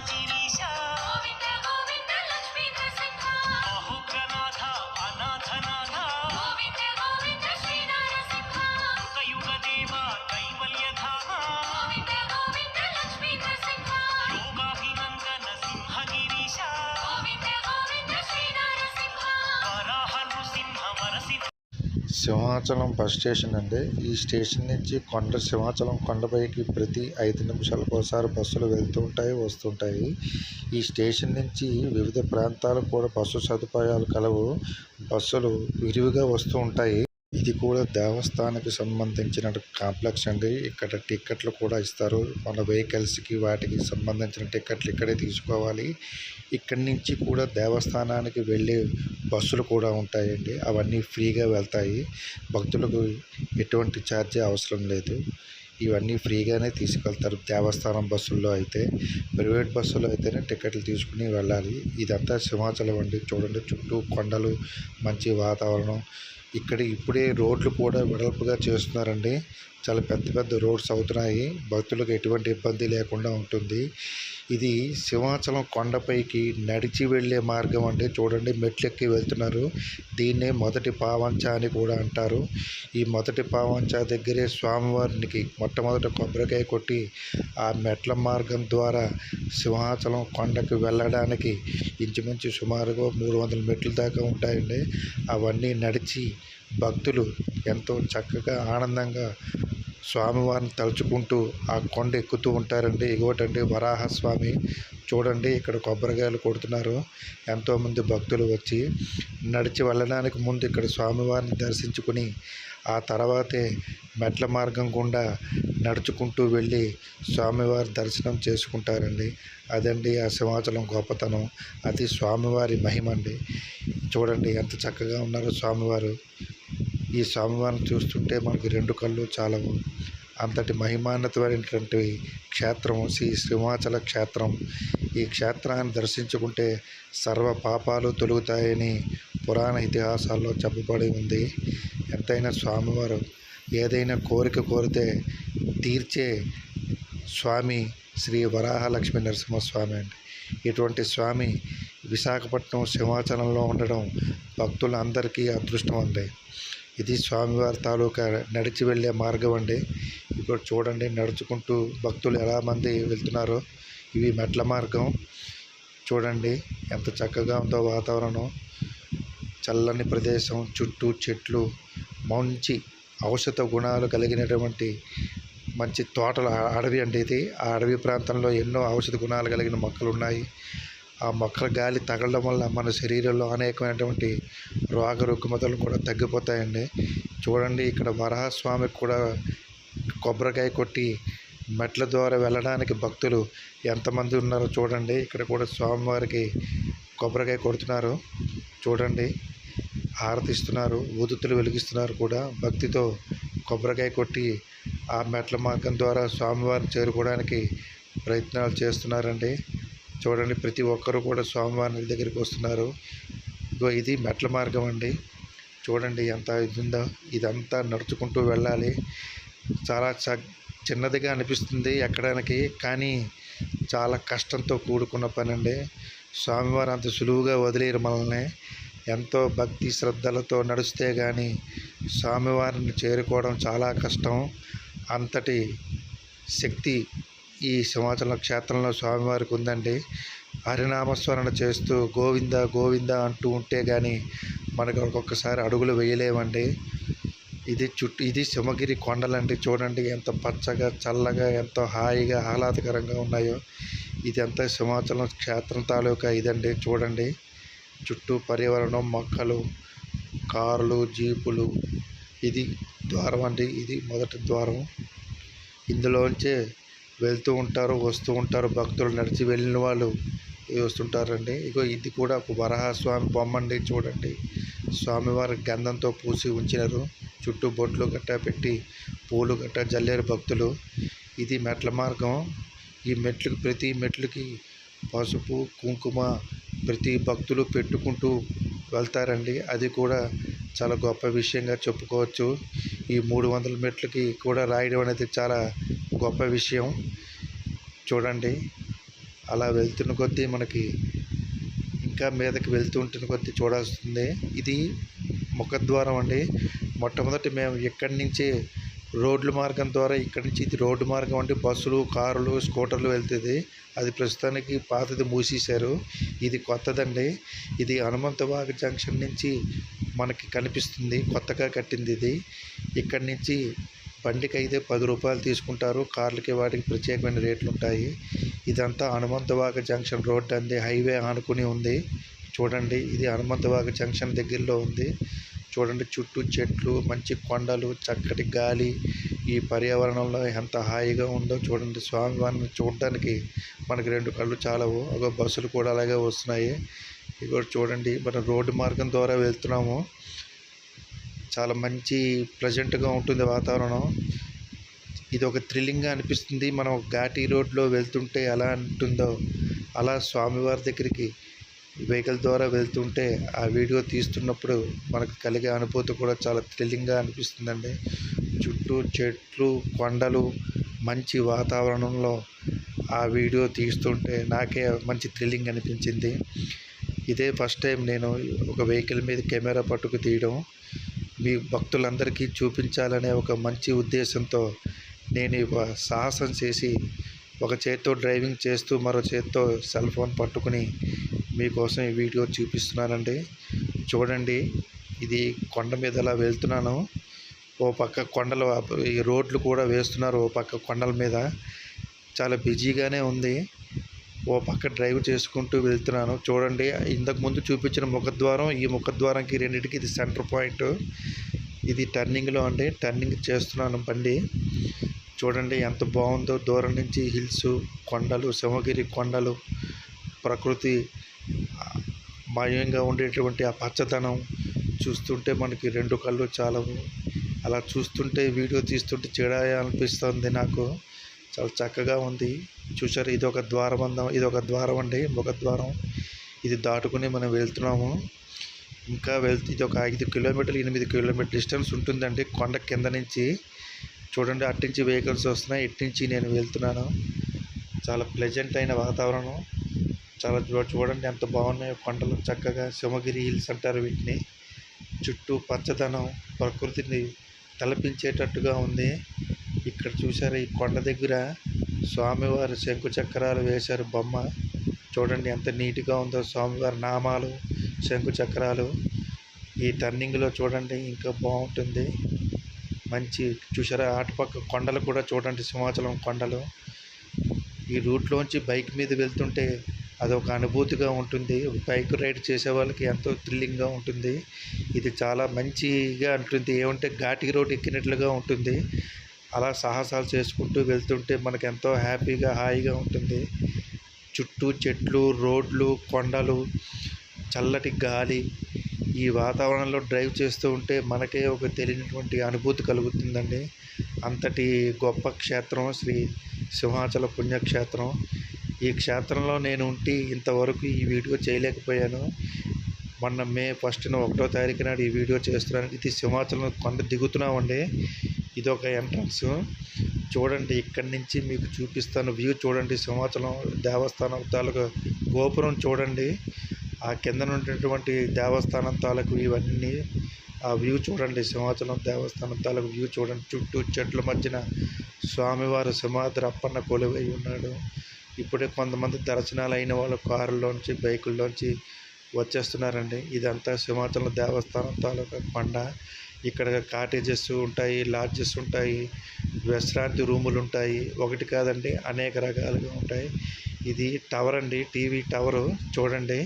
Aadhira Simhachalam bus station అండి. ఈ station నుంచి కొండ సింహాచలం కొండపైకి ప్రతి ఐదు నిమిషాలకు ఒకసారి బస్సులు వెళ్తూ ఉంటాయి వస్తుంటాయి ఈ స్టేషన్ నుంచి వివిధ ప్రాంతాలకు కూడా బస్సు సదుపాయాలు కలవు. బస్సులు విరివిగా వస్తూ ఉంటాయి. ఇది కూడా దేవస్థానానికి సంబంధించిన కాంప్లెక్స్ అండి. ఇక్కడ టిక్కెట్లు కూడా ఇస్తారు. మన వెహికల్స్కి వాటికి సంబంధించిన టిక్కెట్లు ఇక్కడే తీసుకోవాలి. ఇక్కడి నుంచి కూడా దేవస్థానానికి వెళ్ళే బస్సులు కూడా ఉంటాయండి. అవన్నీ ఫ్రీగా వెళ్తాయి. భక్తులకు ఎటువంటి ఛార్జీ అవసరం లేదు. ఇవన్నీ ఫ్రీగానే తీసుకెళ్తారు. దేవస్థానం బస్సుల్లో అయితే ప్రైవేట్ బస్సులో అయితేనే టికెట్లు తీసుకుని వెళ్ళాలి. ఇదంతా సింహాచలం అండి. చూడండి చుట్టూ కొండలు మంచి వాతావరణం. ఇక్కడ ఇప్పుడే రోడ్లు కూడా వెడల్పుగా చేస్తున్నారండి. చాలా పెద్ద పెద్ద రోడ్స్ అవుతున్నాయి. భక్తులకు ఎటువంటి ఇబ్బంది లేకుండా ఉంటుంది. ఇది సింహాచలం కొండపైకి నడిచి వెళ్ళే మార్గం అండి. చూడండి మెట్లెక్కి వెళ్తున్నారు. దీన్నే మొదటి పావంచ అని కూడా అంటారు. ఈ మొదటి పావంచ దగ్గరే స్వామివారికి మొట్టమొదట కొబ్బరికాయ కొట్టి ఆ మెట్ల మార్గం ద్వారా సింహాచలం కొండకు వెళ్ళడానికి ఇంచుమించు సుమారుగా మూడు వందల మెట్లు దాకా ఉంటాయండి. అవన్నీ నడిచి భక్తులు ఎంతో చక్కగా ఆనందంగా స్వామివారిని తలుచుకుంటూ ఆ కొండ ఎక్కుతూ ఉంటారండి. ఇగోటండి వరాహ స్వామి చూడండి ఇక్కడ కొబ్బరికాయలు కొడుతున్నారు. ఎంతోమంది భక్తులు వచ్చి నడిచి వెళ్ళడానికి ముందు ఇక్కడ స్వామివారిని దర్శించుకుని ఆ తర్వాతే మెట్ల మార్గం గుండా నడుచుకుంటూ వెళ్ళి స్వామివారి దర్శనం చేసుకుంటారండి. అదండి ఆ సింహాచలం గొప్పతనం. అది స్వామివారి మహిమ అండి చూడండి ఎంత చక్కగా ఉన్నారో స్వామివారు. ఈ స్వామివారిని చూస్తుంటే మనకి రెండు కళ్ళు చాలవు అంతటి మహిమాన్వితమైనటువంటి క్షేత్రం శ్రీ సింహాచల క్షేత్రం. ఈ క్షేత్రాన్ని దర్శించుకుంటే సర్వ పాపాలు తొలుగుతాయని పురాణ ఇతిహాసాల్లో చెప్పబడి ఉంది. ఎంతైనా స్వామివారు ఏదైనా కోరిక కోరితే తీర్చే స్వామి శ్రీ వరాహలక్ష్మి నరసింహస్వామి అండి. ఇటువంటి స్వామి విశాఖపట్నం సింహాచలంలో ఉండడం భక్తులందరికీ అదృష్టం అండి. ఇది స్వామివారి తాలూకా నడిచి వెళ్ళే మార్గం అండి. ఇప్పుడు చూడండి నడుచుకుంటూ భక్తులు ఎలా మంది వెళ్తున్నారో. ఇవి మెట్ల మార్గం. చూడండి ఎంత చక్కగా ఉందో వాతావరణం. చల్లని ప్రదేశం చుట్టూ చెట్లు మంచి ఔషధ గుణాలు కలిగినటువంటి మంచి తోటల అడవి అండి ఇది. ఆ అడవి ప్రాంతంలో ఎన్నో ఔషధ గుణాలు కలిగిన మొక్కలు ఉన్నాయి ఆ మొక్కల గాలి తగలడం వల్ల మన శరీరంలో అనేకమైనటువంటి రోగ రుగ్మతలు కూడా తగ్గిపోతాయండి. చూడండి ఇక్కడ వరాహస్వామికి కూడా కొబ్బరికాయ కొట్టి మెట్ల ద్వారా వెళ్ళడానికి భక్తులు ఎంతమంది ఉన్నారో చూడండి. ఇక్కడ కూడా స్వామివారికి కొబ్బరికాయ కొడుతున్నారు. చూడండి. హారతిస్తున్నారు ఊదుతులు వెలిగిస్తున్నారు కూడా. భక్తితో కొబ్బరికాయ కొట్టి ఆ మెట్ల మార్గం ద్వారా స్వామివారిని చేరుకోవడానికి ప్రయత్నాలు చేస్తున్నారండి. చూడండి. ప్రతి ఒక్కరూ కూడా స్వామివారి దగ్గరికి వస్తున్నారు. ఇదిగో ఇది మెట్ల మార్గం అండి. చూడండి ఎంత ఇది ఉందో ఇదంతా నడుచుకుంటూ వెళ్ళాలి. చాలా చ చిన్నదిగా అనిపిస్తుంది ఎక్కడానికి కానీ చాలా కష్టంతో కూడుకున్న పని అండి స్వామివారు అంత సులువుగా వదిలేరు మనల్ని. ఎంతో భక్తి శ్రద్ధలతో నడిస్తే కానీ స్వామివారిని చేరుకోవడం చాలా కష్టం. అంతటి శక్తి ఈ సింహాచలం క్షేత్రంలో స్వామివారికి ఉందండి. హరినామస్మరణ చేస్తూ గోవింద గోవింద అంటూ ఉంటే కానీ మనకు ఒక్కొక్కసారి అడుగులు వేయలేమండి ఇది చుట్టూ ఇది సింహగిరి కొండలండి. చూడండి ఎంత పచ్చగా చల్లగా ఎంతో హాయిగా ఆహ్లాదకరంగా ఉన్నాయో. ఇదంతా సింహాచలం క్షేత్రం తాలూకా ఇదండి. చూడండి. చుట్టూ పర్యావరణం మొక్కలు కార్లు జీపులు. ఇది ద్వారం అండి. ఇది మొదటి ద్వారం. ఇందులోంచే వెళ్తూ ఉంటారు వస్తూ ఉంటారు భక్తులు. నడిచి వెళ్ళిన వాళ్ళు వస్తుంటారండి. ఇగో ఇది కూడా ఒక వరాహస్వామి బొమ్మ అండి చూడండి. స్వామివారి గంధంతో పూసి ఉంచినారు. చుట్టూ బొట్లు గట్టా పెట్టి పూలు గట్టా జల్లేరు భక్తులు. ఇది మెట్ల మార్గం. ఈ మెట్లకు ప్రతి మెట్లకి పసుపు కుంకుమ ప్రతి భక్తులు పెట్టుకుంటూ వెళ్తారండి. అది కూడా చాలా గొప్ప విషయంగా చెప్పుకోవచ్చు. ఈ మూడు వందల మెట్లకి కూడా రాయడం అనేది చాలా గొప్ప విషయం. చూడండి. అలా వెళ్తున్న కొద్దీ మనకి ఇంకా మీదకి వెళ్తుంటున్న కొద్దీ చూడాల్సింది. ఇది ముఖద్వారం అండి. మొట్టమొదటి మేము ఇక్కడి నుంచి రోడ్ల మార్గం ద్వారా ఇక్కడి నుంచి ఇది రోడ్డు మార్గం అంటే బస్సులు కారులు స్కూటర్లు వెళ్తుంది అది ప్రస్తుతానికి పాతది మూసేశారు. ఇది కొత్తదండి. ఇది హనుమంతవాగ జంక్షన్ నుంచి మనకి కనిపిస్తుంది. కొత్తగా కట్టింది ఇది. ఇక్కడి నుంచి బండికి అయితే పది రూపాయలు తీసుకుంటారు. కార్లకి వాటికి ప్రత్యేకమైన రేట్లు ఉంటాయి ఇదంతా హనుమంతవాగ జంక్షన్ రోడ్ అంది. హైవే ఆనుకుని ఉంది. చూడండి ఇది హనుమంతవాగ జంక్షన్ దగ్గరలో ఉంది. చూడండి చుట్టూ చెట్లు మంచి కొండలు చక్కటి గాలి. ఈ పర్యావరణంలో ఎంత హాయిగా ఉందో చూడండి. స్వామివారిని చూడడానికి మనకి రెండు కళ్ళు చాలవు. ఒక బస్సులు కూడా అలాగే వస్తున్నాయి. ఇక్కడ చూడండి మనం రోడ్డు మార్గం ద్వారా వెళ్తున్నాము. చాలా మంచి ప్లెజెంట్గా ఉంటుంది వాతావరణం. ఇది ఒక థ్రిల్లింగ్గా అనిపిస్తుంది. మనం ఘాటీ రోడ్లో వెళ్తుంటే ఎలా ఉంటుందో అలా స్వామివారి దగ్గరికి వెహికల్ ద్వారా వెళ్తుంటే ఆ వీడియో తీస్తున్నప్పుడు మనకు కలిగే అనుభూతి కూడా చాలా థ్రిల్లింగ్గా అనిపిస్తుందండి. చుట్టూ చెట్లు కొండలు మంచి వాతావరణంలో ఆ వీడియో తీస్తుంటే నాకే మంచి థ్రిల్లింగ్ అనిపించింది. ఇదే ఫస్ట్ టైం నేను ఒక వెహికల్ మీద కెమెరా పట్టుకు తీయడం. మీ భక్తులందరికీ చూపించాలనే ఒక మంచి ఉద్దేశంతో నేను ఒక సాహసం చేసి ఒక చేత్తో డ్రైవింగ్ చేస్తూ మరో చేత్తో సెల్ ఫోన్ పట్టుకుని మీకోసం ఈ వీడియో చూపిస్తున్నానండి. చూడండి ఇది కొండ మీద అలా వెళ్తున్నాను. ఓ పక్క కొండలు ఈ రోడ్లు కూడా వేస్తున్నారు. ఓ పక్క కొండల మీద. చాలా బిజీగానే ఉంది. ఓ పక్క డ్రైవ్ చేసుకుంటూ వెళ్తున్నాను. చూడండి ఇంతకు ముందు చూపించిన ముఖద్వారం ఈ ముఖద్వారంకి రెండింటికి ఇది సెంటర్ పాయింట్. ఇది టర్నింగ్లో అండి. టర్నింగ్ చేస్తున్నాను బండి. చూడండి ఎంత బాగుందో. దూరం నుంచి హిల్స్ కొండలు శివగిరి కొండలు ప్రకృతి మయంగా ఉండేటువంటి ఆ పచ్చదనం చూస్తుంటే మనకి రెండు కళ్ళు చాలవు. అలా చూస్తుంటే వీడియో తీస్తుంటే చెడాయ అనిపిస్తుంది నాకు. చాలా చక్కగా ఉంది. చూసారు ఇది ఒక ద్వారబంధం ఇది ఒక ద్వారం అండి ముఖద్వారం ద్వారం. ఇది దాటుకుని మనం వెళ్తున్నాము. ఇంకా వెళ్తే ఇది ఒక ఐదు కిలోమీటర్లు ఎనిమిది కిలోమీటర్ డిస్టెన్స్ ఉంటుందండి. కొండ కింద నుంచి చూడండి అట్టించి వెహికల్స్ వస్తున్నాయి ఇట్టించి నుంచి నేను వెళ్తున్నాను. చాలా ప్లెజెంట్ అయిన వాతావరణం. చాలా చూడండి ఎంత బాగున్నాయో కొండలు చక్కగా శివగిరి హిల్స్ అంటారు వీటిని. చుట్టూ పచ్చదనం ప్రకృతిని తలపించేటట్టుగా ఉంది. ఇక్కడ చూసారు ఈ కొండ దగ్గర? స్వామివారి శంకు చక్రాలు వేశారు. బొమ్మ చూడండి ఎంత నీట్గా ఉందో. స్వామివారి నామాలు శంకు చక్రాలు. ఈ టర్నింగ్లో చూడండి ఇంకా బాగుంటుంది. మంచి చూసారా అటుపక్క కొండలు కూడా చూడండి. సింహాచలం కొండలు. ఈ రూట్లోంచి బైక్ మీద వెళ్తుంటే అదొక అనుభూతిగా ఉంటుంది. బైక్ రైడ్ చేసే వాళ్ళకి ఎంతో థ్రిల్లింగ్గా ఉంటుంది. ఇది చాలా మంచిగా ఉంటుంది. ఏమంటే ఘాటి రోడ్ ఎక్కినట్లుగా ఉంటుంది. అలా సాహసాలు చేసుకుంటూ వెళ్తుంటే మనకు ఎంతో హ్యాపీగా హాయిగా ఉంటుంది. చుట్టూ చెట్లు రోడ్లు కొండలు చల్లటి గాలి. ఈ వాతావరణంలో డ్రైవ్ చేస్తూ ఉంటే మనకే ఒక తెలియనటువంటి అనుభూతి కలుగుతుందండి. అంతటి గొప్ప క్షేత్రం శ్రీ సింహాచల పుణ్యక్షేత్రం. ఈ క్షేత్రంలో నేను ఉండి ఇంతవరకు ఈ వీడియో చేయలేకపోయాను. మొన్న మే ఫస్ట్న ఒకటో తారీఖు నాడు ఈ వీడియో చేస్తున్నాను. ఇది సింహాచలం కొండ దిగుతున్నామండి. ఇది ఒక ఎంట్రన్స్. చూడండి ఇక్కడి నుంచి మీకు చూపిస్తాను వ్యూ. చూడండి సింహాచలం దేవస్థానం తాలూకు గోపురం చూడండి. ఆ కింద ఉన్నటువంటి దేవస్థానం తాలూకు ఇవన్నీ. ఆ వ్యూ చూడండి సింహాచలం దేవస్థానం తాలూకు వ్యూ చూడండి. చుట్టూ చెట్ల మధ్యన స్వామివారు సింహాద్రి అప్పన్న కొలువై ఉన్నాడు. ఇప్పుడే కొంతమంది దర్శనాలు అయిన వాళ్ళు కారుల్లోంచి బైకుల్లోంచి వచ్చేస్తున్నారండి. ఇదంతా సింహాచలం దేవస్థానం తాలూకా కొండ. ఇక్కడ కాటేజెస్ ఉంటాయి లాడ్జెస్ ఉంటాయి విశ్రాంతి రూములు ఉంటాయి. ఒకటి కాదండి అనేక రకాలుగా ఉంటాయి. ఇది టవర్ అండి టీవీ టవరు చూడండి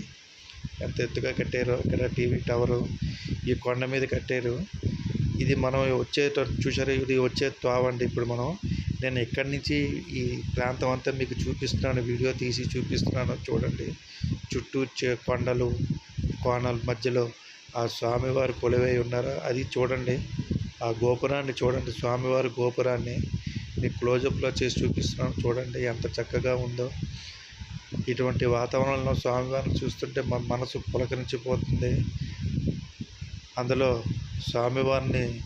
ఎంత ఎత్తుగా కట్టారో ఇక్కడ టీవీ టవరు ఈ కొండ మీద కట్టారు. ఇది మనం వచ్చే చూసారు ఇది వచ్చే తావండి ఇప్పుడు మనం. నేను ఎక్కడి నుంచి ఈ ప్రాంతం అంతా మీకు చూపిస్తున్నాను వీడియో తీసి చూపిస్తున్నాను చూడండి. చుట్టూ కొండలు కోణాల మధ్యలో ఆ స్వామివారు కొలువై ఉన్నారా? అది చూడండి. ఆ గోపురాన్ని చూడండి. స్వామివారి గోపురాన్ని మీకు క్లోజప్లో చేసి చూపిస్తున్నాను. చూడండి ఎంత చక్కగా ఉందో. ఇటువంటి వాతావరణంలో స్వామివారిని చూస్తుంటే మన మనసు పులకరించిపోతుంది. అందులో స్వామివారిని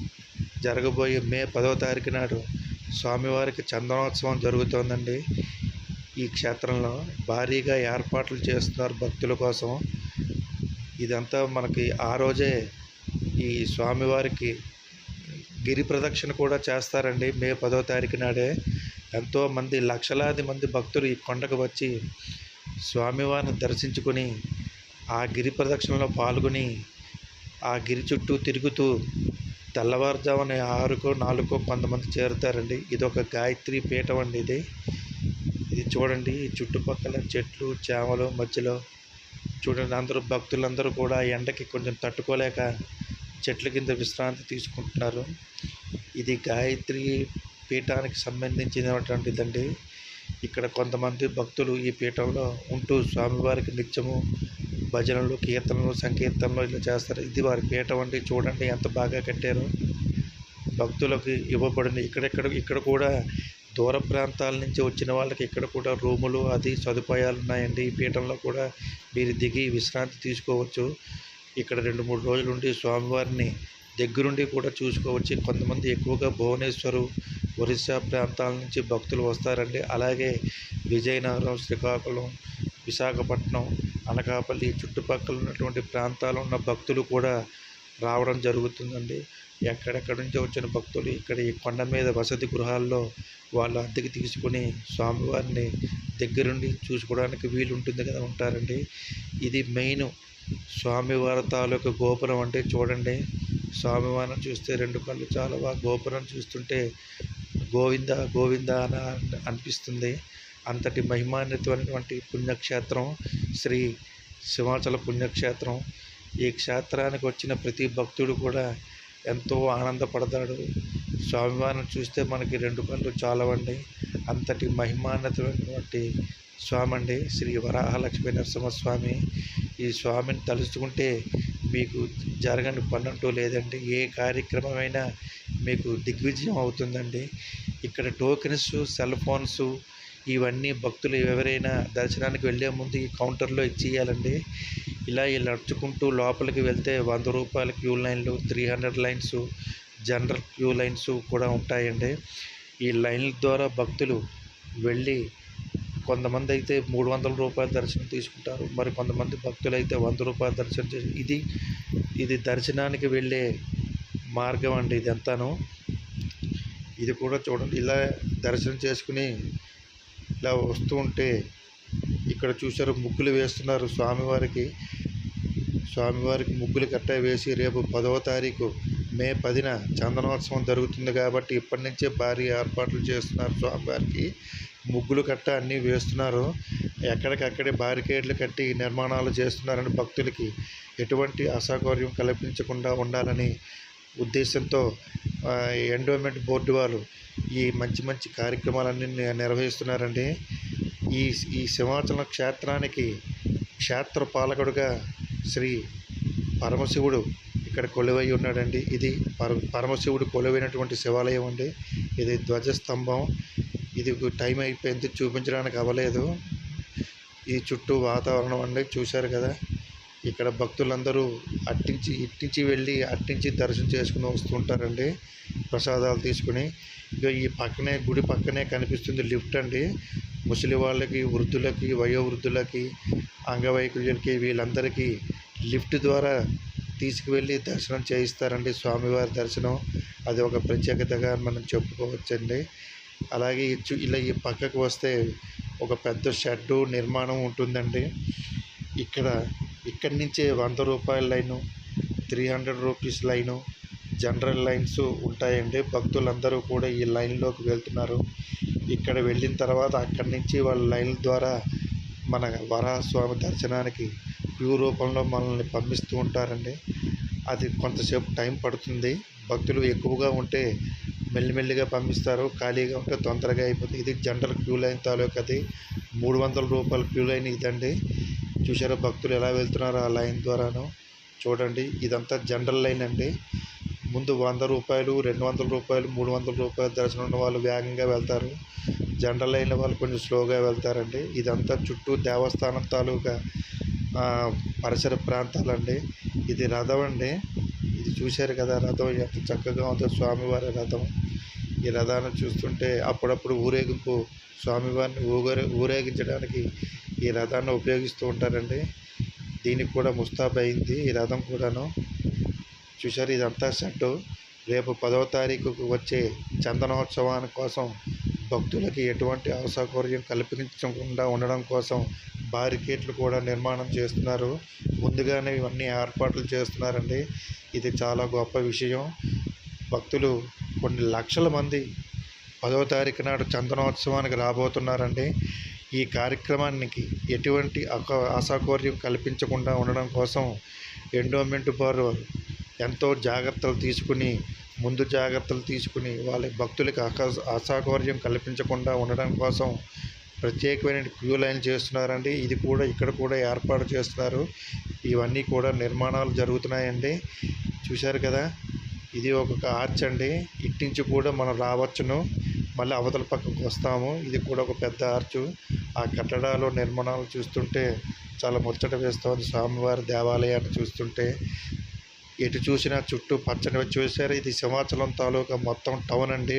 జరగబోయే మే పదవ తారీఖు నాడు స్వామివారికి చందనోత్సవం జరుగుతోందండి. ఈ క్షేత్రంలో భారీగా ఏర్పాట్లు చేస్తున్నారు భక్తుల కోసం. ఇదంతా మనకి ఆ రోజే ఈ స్వామివారికి గిరి ప్రదక్షిణ కూడా చేస్తారండి. మే పదో తారీఖు నాడే. ఎంతోమంది లక్షలాది మంది భక్తులు ఈ కొండకు వచ్చి స్వామివారిని దర్శించుకొని ఆ గిరి ప్రదక్షిణలో పాల్గొని ఆ గిరి చుట్టూ తిరుగుతూ తెల్లవారుజామున ఆరుకో నాలుగో కొంతమంది చేరుతారండి. ఇది ఒక గాయత్రి పీఠం అండి ఇది. ఇది చూడండి ఈ చుట్టుపక్కల చెట్లు చేమలు మధ్యలో చూడండి అందరూ భక్తులందరూ కూడా ఎండకి కొంచెం తట్టుకోలేక చెట్ల కింద విశ్రాంతి తీసుకుంటున్నారు. ఇది గాయత్రి పీఠానికి సంబంధించినటువంటిదండి ఇక్కడ కొంతమంది భక్తులు ఈ పీఠంలో ఉంటూ స్వామివారికి నిత్యము భజనలు కీర్తనలు సంకీర్తనలు ఇలా చేస్తారు. ఇది వారి పీఠం అండి. చూడండి ఎంత బాగా కట్టారు. భక్తులకు ఇవ్వబడింది ఇక్కడెక్కడ ఇక్కడ కూడా దూర ప్రాంతాల నుంచి వచ్చిన వాళ్ళకి ఇక్కడ కూడా రూములు అది సదుపాయాలు ఉన్నాయండి. ఈ పీఠంలో కూడా మీరు దిగి విశ్రాంతి తీసుకోవచ్చు. ఇక్కడ రెండు మూడు రోజులు ఉండి స్వామివారిని దగ్గరుండి కూడా చూసుకోవచ్చు. కొంతమంది ఎక్కువగా భువనేశ్వరు ఒరిస్సా ప్రాంతాల నుంచి భక్తులు వస్తారండి. అలాగే విజయనగరం శ్రీకాకుళం విశాఖపట్నం అనకాపల్లి చుట్టుపక్కల ఉన్నటువంటి ప్రాంతాలు ఉన్న భక్తులు కూడా రావడం జరుగుతుందండి. ఎక్కడెక్కడి నుంచో వచ్చిన భక్తులు ఇక్కడ ఈ కొండ మీద వసతి గృహాల్లో వాళ్ళ అద్దెకి తీసుకుని స్వామివారిని దగ్గరుండి చూసుకోవడానికి వీలు ఉంటుంది కదా ఉంటారండి. ఇది మెయిన్ స్వామివారి తాలూకు గోపురం అంటే చూడండి. స్వామివారిని చూస్తే రెండు కళ్ళు చాలా బాగా గోపురం చూస్తుంటే గోవింద గోవింద అని అనిపిస్తుంది. అంతటి మహిమాన్వితమైనటువంటి పుణ్యక్షేత్రం శ్రీ సింహాచల పుణ్యక్షేత్రం. ఈ క్షేత్రానికి వచ్చిన ప్రతి భక్తుడు కూడా ఎంతో ఆనందపడతాడు. స్వామివారిని చూస్తే మనకి రెండు కళ్ళు చాలవండి. అంతటి మహిమాన్వితమైనటువంటి స్వామి అండి శ్రీ వరాహలక్ష్మీ నరసింహస్వామి. ఈ స్వామిని తలుచుకుంటే మీకు జరగని పన్నంటూ లేదండి. ఏ కార్యక్రమమైనా మీకు దిగ్విజయం అవుతుందండి. ఇక్కడ టోకెన్స్ సెల్ ఫోన్స్ ఇవన్నీ భక్తులు ఎవరైనా దర్శనానికి వెళ్ళే ముందు ఈ కౌంటర్లో ఇచ్చేయాలండి ఇలా ఇలా నడుచుకుంటూ లోపలికి వెళ్తే వంద రూపాయల క్యూ లైన్లు three hundred lines general queue lines కూడా ఉంటాయండి. ఈ లైన్ల ద్వారా భక్తులు వెళ్ళి కొంతమంది అయితే మూడు వందల రూపాయల దర్శనం తీసుకుంటారు. మరి కొంతమంది భక్తులు అయితే వంద రూపాయల దర్శనం చేసి ఇది ఇది దర్శనానికి వెళ్ళే మార్గం అండి ఇదంతాను ఇది కూడా చూడండి. ఇలా దర్శనం చేసుకుని ఇలా వస్తూ ఉంటే ఇక్కడ చూశారు ముగ్గులు వేస్తున్నారు స్వామివారికి. స్వామివారికి ముగ్గులు కట్ట వేసి రేపు పదవ తారీఖు మే పదిన చందనోత్సవం జరుగుతుంది కాబట్టి ఇప్పటి నుంచే భారీ ఏర్పాట్లు చేస్తున్నారు స్వామివారికి. ముగ్గులు కట్ట అన్నీ వేస్తున్నారు. ఎక్కడికక్కడే బారికేడ్లు కట్టి నిర్మాణాలు చేస్తున్నారని భక్తులకి ఎటువంటి అసౌకర్యం కల్పించకుండా ఉండాలని ఉద్దేశంతో ఎండోమెంట్ బోర్డు వాళ్ళు ఈ మంచి మంచి కార్యక్రమాలన్నీ నిర్వహిస్తున్నారండి. ఈ ఈ సింహాచలం క్షేత్రానికి క్షేత్ర పాలకుడుగా శ్రీ పరమశివుడు ఇక్కడ కొలువై ఉన్నాడండి. ఇది పర పరమశివుడు కొలువైనటువంటి శివాలయం అండి. ఇది ధ్వజస్తంభం. ఇది టైం అయిపోయింది చూపించడానికి అవ్వలేదు. ఈ చుట్టూ వాతావరణం అండి చూశారు కదా. ఇక్కడ భక్తులందరూ అట్టించి ఇట్టించి వెళ్ళి అట్టించి దర్శనం చేసుకుని వస్తుంటారండి. ప్రసాదాలు తీసుకుని. ఇక ఈ పక్కనే గుడి పక్కనే కనిపిస్తుంది లిఫ్ట్ అండి. ముసలి వాళ్ళకి వృద్ధులకి వయోవృద్ధులకి అంగవైకల్యులకి వీళ్ళందరికీ లిఫ్ట్ ద్వారా తీసుకువెళ్ళి దర్శనం చేయిస్తారండి. స్వామివారి దర్శనం. అది ఒక ప్రత్యేకతగా మనం చెప్పుకోవచ్చండి. అలాగే ఇలా ఈ పక్కకు వస్తే ఒక పెద్ద షెడ్డు నిర్మాణం ఉంటుందండి. ఇక్కడ ఇక్కడి నుంచే వంద రూపాయల line three hundred rupees line general lines ఉంటాయండి. భక్తులందరూ కూడా ఈ లైన్లోకి వెళ్తున్నారు. ఇక్కడ వెళ్ళిన తర్వాత అక్కడి నుంచి వాళ్ళ లైన్ల ద్వారా మన వరాహస్వామి దర్శనానికి క్యూ రూపంలో మనల్ని పంపిస్తూ ఉంటారండి. అది కొంతసేపు టైం పడుతుంది. భక్తులు ఎక్కువగా ఉంటే మెల్లిమెల్లిగా పంపిస్తారు. ఖాళీగా ఉంటే తొందరగా అయిపోతుంది. ఇది జనరల్ క్యూ లైన్ తాలూకు అది మూడు వందల రూపాయల క్యూ లైన్ ఇదండి. చూసారా భక్తులు ఎలా వెళ్తున్నారో ఆ లైన్ ద్వారాను. చూడండి ఇదంతా జనరల్ లైన్ అండి. ముందు వంద రూపాయలు రెండు వందల రూపాయలు మూడు వందల రూపాయలు దర్శనం ఉన్న వాళ్ళు వేగంగా వెళ్తారు. జనరల్ లైన్ వాళ్ళు కొంచెం స్లోగా వెళ్తారండి. ఇదంతా చుట్టూ దేవస్థానం తాలూకా పరిసర ప్రాంతాలండి. ఇది రథం అండి. ఇది చూశారు కదా రథం ఎంత చక్కగా ఉందో స్వామివారి రథం. ఈ రథాన్ని చూస్తుంటే అప్పుడప్పుడు ఊరేగింపు స్వామివారిని ఊగరే ఊరేగించడానికి ఈ రథాన్ని ఉపయోగిస్తూ ఉంటారండి. దీనికి కూడా ముస్తాబ్ అయింది ఈ రథం కూడాను. చూశారు ఇదంతా సెట్టు. రేపు పదవ తారీఖుకు వచ్చే చందనోత్సవాని కోసం భక్తులకి ఎటువంటి అసౌకర్యం కల్పించకుండా ఉండడం కోసం బారికేట్లు కూడా నిర్మాణం చేస్తున్నారు. ముందుగానే ఇవన్నీ ఏర్పాట్లు చేస్తున్నారండి. ఇది చాలా గొప్ప విషయం. భక్తులు కొన్ని లక్షల మంది పదవ తారీఖు నాడు చందనోత్సవానికి రాబోతున్నారండి. ఈ కార్యక్రమానికి ఎటువంటి అక అసౌకర్యం కల్పించకుండా ఉండడం కోసం ఎండోమెంట్ వారు ఎంతో జాగ్రత్తలు తీసుకుని ముందు జాగ్రత్తలు తీసుకుని వాళ్ళ భక్తులకు అక అసౌకర్యం కల్పించకుండా ఉండడం కోసం ప్రత్యేకమైన క్యూ లైన్ చేస్తున్నారండి. ఇది కూడా ఇక్కడ కూడా ఏర్పాటు చేస్తున్నారు. ఇవన్నీ కూడా నిర్మాణాలు జరుగుతున్నాయండి. చూశారు కదా? ఇది ఒక ఆర్చ్ అండి. ఇట్టించి కూడా మనం రావచ్చును. మళ్ళీ అవతల పక్కకు వస్తాము. ఇది కూడా ఒక పెద్ద ఆర్చు. ఆ కట్టడాలు నిర్మాణాలు చూస్తుంటే చాలా ముచ్చట వేస్తుంది స్వామివారి దేవాలయాన్ని చూస్తుంటే. ఎటు చూసినా చుట్టూ పచ్చని చూశారు ఇది సింహాచలం తాలూకా మొత్తం టౌన్ అండి.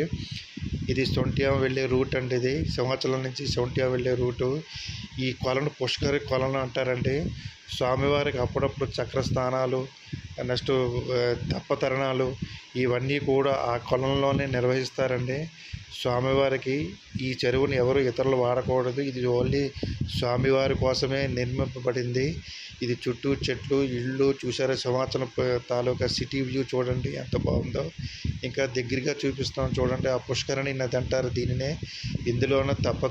ఇది సొంటియా వెళ్ళే రూట్ అండి ఇది. సింహాచలం నుంచి సొంటియా వెళ్ళే రూటు. ఈ కొలను పుష్కరి కొలను అంటారండి. స్వామివారికి అప్పుడప్పుడు చక్ర స్నానాలు నెక్స్ట్ తప్పతరణాలు ఇవన్నీ కూడా ఆ కొలంలోనే నిర్వహిస్తారండి. స్వామివారికి ఈ చెరువుని ఎవరు ఇతరులు వాడకూడదు. ఇది ఓన్లీ స్వామివారి కోసమే నిర్మింపబడింది. ఇది చుట్టూ చెట్లు ఇళ్ళు చూసారా సింహాచలం తాలూకా సిటీ వ్యూ చూడండి ఎంత బాగుందో. ఇంకా దగ్గరగా చూపిస్తాం చూడండి ఆ పుష్కరణి నది అంటారు దీనినే. ఇందులోనూ తప్ప